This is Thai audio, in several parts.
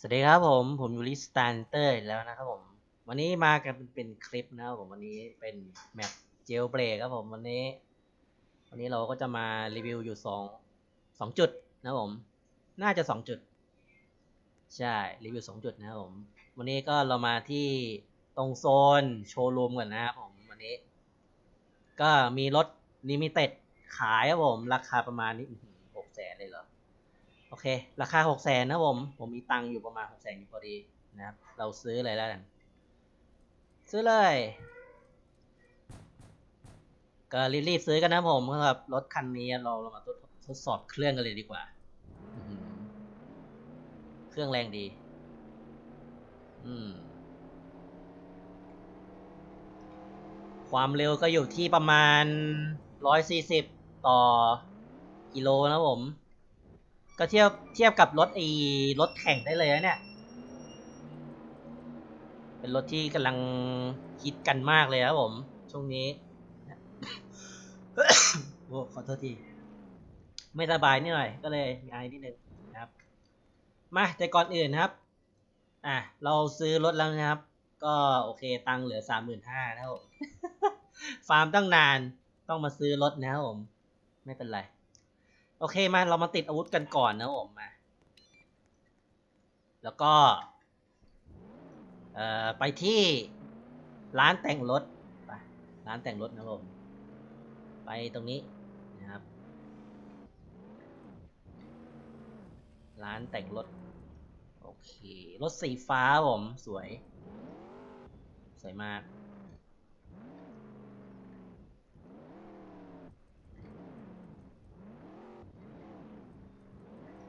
สวัสดีครับผม ผมยูริสตานเตอร์แล้วนะครับผม วันนี้มากันเป็นคลิปนะครับผมวันนี้เป็นแมปเจลเบรกครับผมวันนี้ วันนี้เราก็จะมารีวิวอยู่สองสองจุดนะผม น่าจะสองจุด ใช่รีวิวสองจุดนะครับผม วันนี้ก็เรามาที่ตรงโซนโชว์รูมก่อนนะครับผมวันนี้ ก็มีรถลิมิเต็ดขายครับผม ราคาประมาณนี้หกแสนเลยเหรอ เค ราคาหกแสนนะผม ผมมีตังค์อยู่ประมาณหกแสนอยู่พอดีนะครับ เราซื้อเลยแล้วกัน ซื้อเลย ก็รีบๆซื้อกันนะผมสำหรับรถคันนี้เราเรามาทดสอบเครื่องกันเลยดีกว่า เครื่องแรงดี อืม ความเร็วก็อยู่ที่ประมาณร้อยสี่สิบต่อกิโลนะผม ก็เทียบเทียบกับรถไอีรถแข่งได้เลยนะเนี่ย เป็นรถที่กำลังฮิตกันมากเลยครับผม ช่วงนี้โอ้ขอโทษที ไม่สบายนิดหน่อย ก็เลยมีไอนิดนึงนะครับ มาแต่ก่อนอื่นครับ อะ เราซื้อรถแล้วนะครับ ก็โอเค ตังค์เหลือสามหมื่นห้านะครับฟาร์มตั้งนานต้องมาซื้อรถนะครับผม ไม่เป็นไร โอเคมาเรามาติดอาวุธกันก่อนนะผมมาแล้วก็เอ่อไปที่ร้านแต่งรถไปร้านแต่งรถนะผมไปตรงนี้นะครับ ร้านแต่งรถโอเครถสีฟ้าผมสวย สวยมาก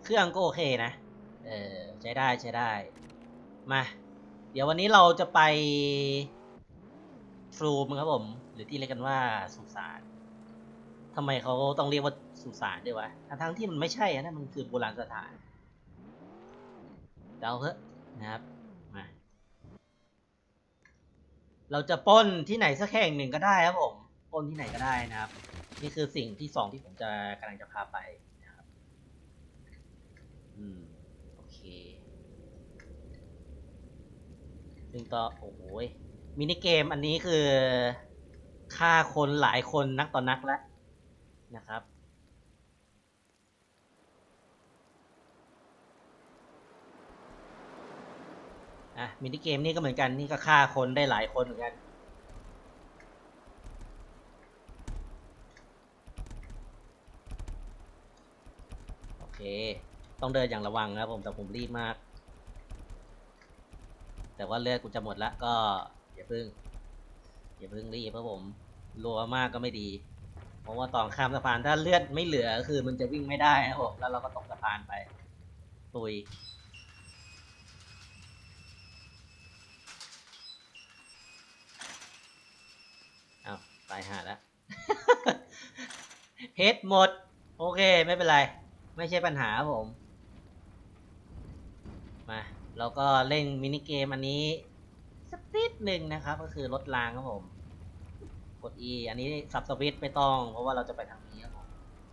เครื่องก็โอเคนะ เออใช้ได้ใช้ได้ มา เดี๋ยววันนี้เราจะไปฟลูมครับผม หรือที่เรียกกันว่าสุสานทำไมเขาต้องเรียกว่าสุสานด้วยวะ ทั้งที่มันไม่ใช่นะมันคือโบราณสถานเดาเถอะนะครับ มา เราจะป้นที่ไหนสักแห่งหนึ่งก็ได้ครับผมป้นที่ไหนก็ได้นะครับ นี่คือสิ่งที่สองที่ผมจะกำลังจะพาไปนะครับ อืม โอเค ซึ่งต่อโอ้โหยมินิเกมอันนี้คือฆ่าคนหลายคนนักต่อนนักแล้วนะครับอะมินิเกมนี่ก็เหมือนกันนี่ก็ฆ่าคนได้หลายคนเหมือนกันโอเค ต้องเดินอย่างระวังนะครับผมแต่ผมรีบมาก ว่าเลือดกูจะหมดละก็อย่าพึ่ง อย่าพึ่งรีบเพราะผมรัวมากก็ไม่ดี เพราะว่าตอนข้ามสะพานถ้าเลือดไม่เหลือคือมันจะวิ่งไม่ได้นะผมแล้วเราก็ตกสะพานไปตุยเอาตายหาแล้วเฮดหมด โอเค ไม่เป็นไร ไม่ใช่ปัญหาครับผม มา เราก็เล่นมินิเกมอันนี้สักนิดหนึ่งนะครับ ก็คือลดรางครับผม กด E อันนี้สับสวิตไม่ต้อง เพราะว่าเราจะไปทางนี้ครับผม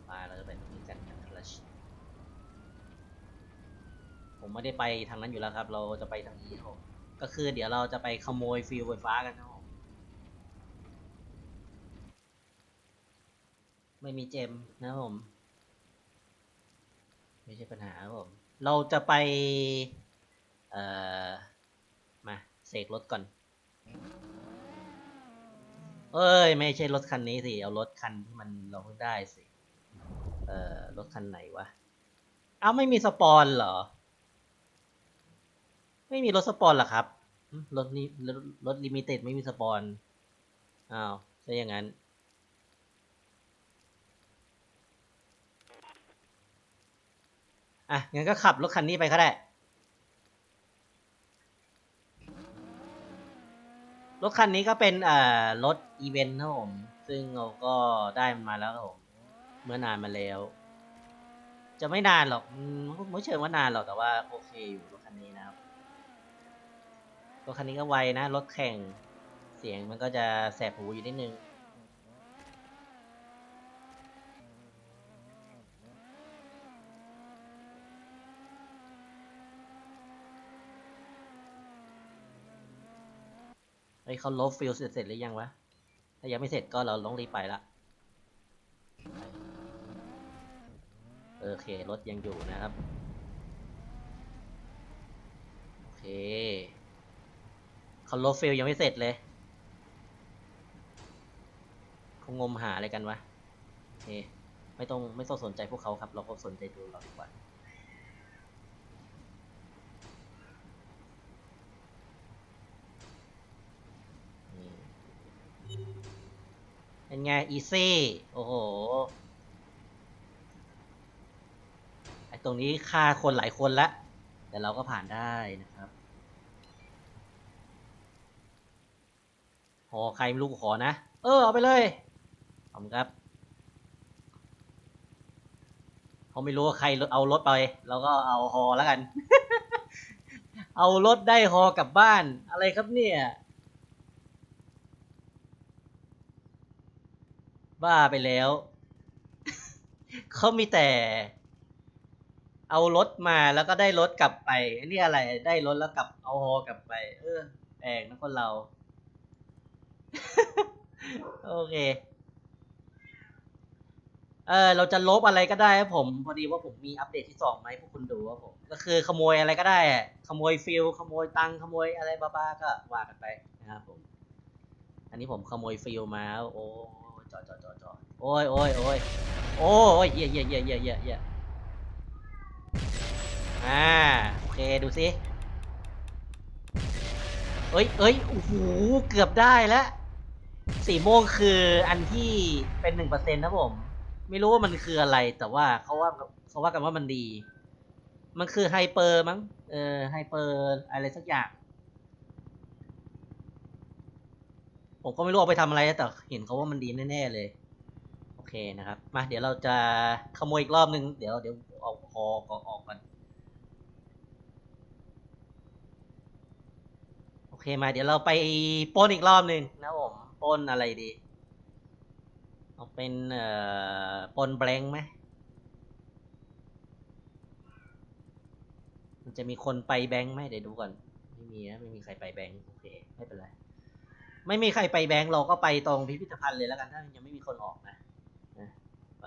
มาเราจะไปทางนี้กันนะครับผมไม่ได้ไปทางนั้นอยู่แล้วครับ เราจะไปทางนี้ครับผมก็คือเดี๋ยวเราจะไปขโมยฟิวไฟฟ้ากันนะครับผมไม่มีเจมนะครับผม ไม่ใช่ปัญหาครับผม เราจะไป อ่อ มาเสกรถก่อน เอ้ย ไม่ใช่รถคันนี้สิ เอารถคันที่มันเราเพิ่งได้สิ เอ่อ รถคันไหนวะ เอาไม่มีสปอนเหรอ ไม่มีรถสปอนเหรอครับ รถนี้รถรถลิมิเต็ดไม่มีสปอน อ้าวถ้าอย่างนั้นอะงั้นก็ขับรถคันนี้ไปก็ได้ รถคันนี้ก็เป็นเอ่อรถอีเวนต์ครับผม ซึ่งเราก็ได้มันมาแล้วครับผมเมื่อนานมาแล้ว จะไม่นานหรอกอืมไม่เชิงว่านานหรอกแต่ว่าโอเคอยู่รถคันนี้นะครับรถคันนี้ก็ไวนะรถแข่งเสียงมันก็จะแสบหูอยู่นิดนึง เฮ้ยเขาลบฟิลเสร็จเสร็จหรือยังวะ ถ้ายังไม่เสร็จก็เราต้องรีบไปละ โอเครถยังอยู่นะครับ โอเคเขาลบฟิลยังไม่เสร็จเลยเขางมหาอะไรกันวะโอเคไม่ต้องไม่ต้องสนใจพวกเขาครับ เราก็สนใจดูเราดีกว่า เป็นไง อีซี่ โอ้โห ไอตรงนี้ฆ่าคนหลายคนละ แต่เราก็ผ่านได้นะครับหอใครไม่รู้ขอนะ เออ เอาไปเลย ขอบคุณครับ เขาไม่รู้ว่าใครเอารถไป เราก็เอาฮอแล้วกัน เอารถได้ฮอกลับบ้าน อะไรครับเนี่ย บ้าไปแล้ว เขามีแต่ เอารถมาแล้วก็ได้รถกลับไปอันนี้อะไร ได้รถแล้วกลับเอาฮอกลับไป เออแปลกนะคนเรา โอเค เออเราจะลบอะไรก็ได้ครับผม พอดีว่าผมมีอัปเดตที่สองมาให้พวกคุณดูครับผม ก็คือขโมยอะไรก็ได้อะขโมยฟิลขโมยตังขโมยอะไรบ้าๆก็ว่ากันไปนะครับผม อันนี้ผมขโมยฟิลมา โอ้ อดจอดจอดจอดโอ้ยโอ้ยโอ้ยโอ้ยเหี้ยเหี้ยเหี้ยเหี้ยเหี้ยเหี้ยอ่าโอเคดูสิเอ้ยเอ้ยโอ้โหเกือบได้แล้วสีม่วงคืออันที่เป็นหนึ่งเปอร์เซ็นต์นะผม ไม่รู้ว่ามันคืออะไรแต่ว่าเขาว่าเขาว่ากันว่ามันดี มันคือไฮเปอร์มั้งเออไฮเปอร์อะไรสักอย่าง ผมก็ไม่รู้เอาไปทำอะไรแต่เห็นเขาว่ามันดีแน่ๆเลย โอเคนะครับ มาเดี๋ยวเราจะขโมยอีกรอบนึง เดี๋ยวเดี๋ยวเอาคอกออกกันโอเคมา เดี๋ยวเราไปป้นอีกรอบหนึ่งนะผมป้นอะไรดี เอาเป็นเอ่อปนแบงค์ไหมมันจะมีคนไปแบงค์ไหมเดี๋ยวดูก่อน ไม่มีนะไม่มีใครไปแบงค์โอเคไม่เป็นไร ไม่มีใครไปแบงค์เราก็ไปตรงพิพิธภัณฑ์เลยแล้วกันถ้ายังไม่มีคนออกนะนะไป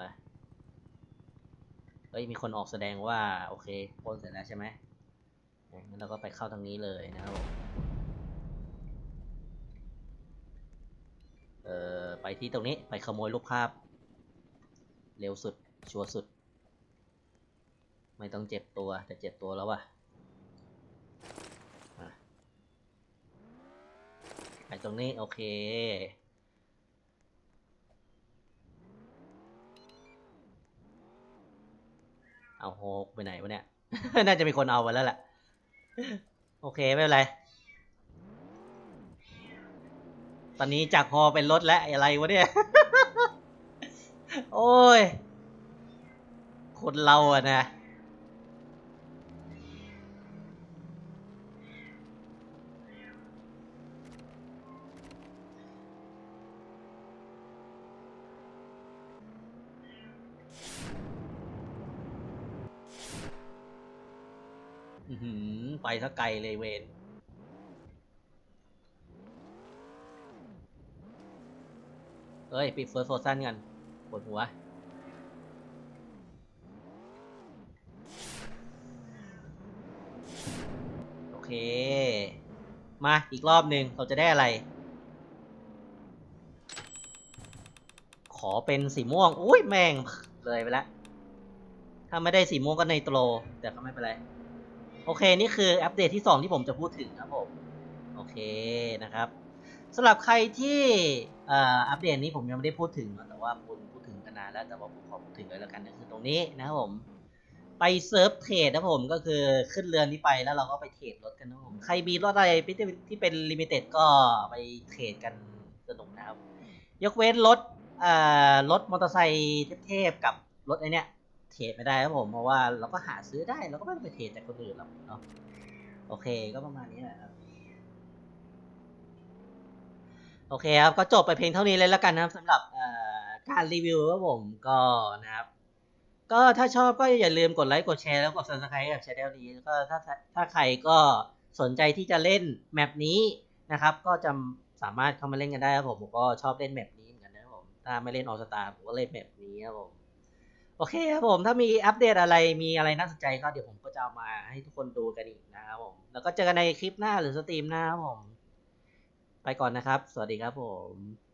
เฮ้ยมีคนออกแสดงว่า โอเคปล้นเสร็จแล้วใช่ไหมงั้นเราก็ไปเข้าทางนี้เลยนะครับผมเอ่อไปที่ตรงนี้ไปขโมยรูปภาพ เร็วสุดชัวร์สุด ไม่ต้องเจ็บตัวแต่เจ็บตัวแล้ววะ่ะ ไปตรงนี้ โอเคเอาโฮกไปไหนวะเนี่ย น่าจะมีคนเอาไปแล้วแหละ โอเค ไม่เป็นไร ตอนนี้จากฮอเป็นรถแล้วอะไรวะเนี่ย โอ้ย คนเราอะนะ อื้อหือ ไปซะไกลเลยเวนเอ้ยปิดเฟิร์สโซซันกันปวดหัวโอเค มาอีกรอบหนึ่งเราจะได้อะไร ขอเป็นสีม่วง อุ้ยแม่ง เลยไปแล้วถ้าไม่ได้สีม่วงก็ในโตร แต่ก็ไม่เป็นไร โอเค นี่คืออัปเดตที่ 2 ที่ผมจะพูดถึงครับผม โอเคนะครับสำหรับใครที่อัปเดตนี้ผมยังไม่ได้พูดถึงนะแต่ว่าคุณพูดถึงกันนานแล้วแต่ว่าผมขอพูดถึงเลยแล้วกันก็คือตรงนี้นะครับผม ไปเซิร์ฟเทรดนะผมก็คือขึ้นเรือนนี้ไปแล้วเราก็ไปเทรดรถกันนะผมใครมีรถอะไรที่ที่เป็นลิมิเต็ดก็ไปเทรดกันสนุกนะครับ ยกเว้นรถอ่อรถมอเตอร์ไซค์เทพๆกับรถไอเนี้ย เทรดไม่ได้ครับผม เพราะว่าเราก็หาซื้อได้เราก็ไม่ต้องไปเทรดจากคนอื่นหรอกเนาะโอเคก็ประมาณนี้แหละครับโอเคครับก็จบไปเพียงเท่านี้เลยแล้วกันนะครับสำหรับการรีวิวครับผมก็นะครับ ก็ถ้าชอบก็อย่าลืมกดไลค์กดแชร์แล้วกด subscribe กับช anel นี้แล้วก็ถ้าถ้าใครก็สนใจที่จะเล่นแมปนี้นะครับ ก็จะสามารถเข้ามาเล่นกันได้ครับผมผมก็ชอบเล่นแมปนี้เหมือนกันนะครับผมถ้าไม่เล่นออสตาผมก็เล่นแมปนี้ครับผม โอเคครับผม ถ้ามีอัปเดตอะไรมีอะไรน่าสนใจก็เดี๋ยวผมก็จะเอามาให้ทุกคนดูกันอีกนะครับผม แล้วก็เจอกันในคลิปหน้าหรือสตรีมหน้าครับผม ไปก่อนนะครับ สวัสดีครับผม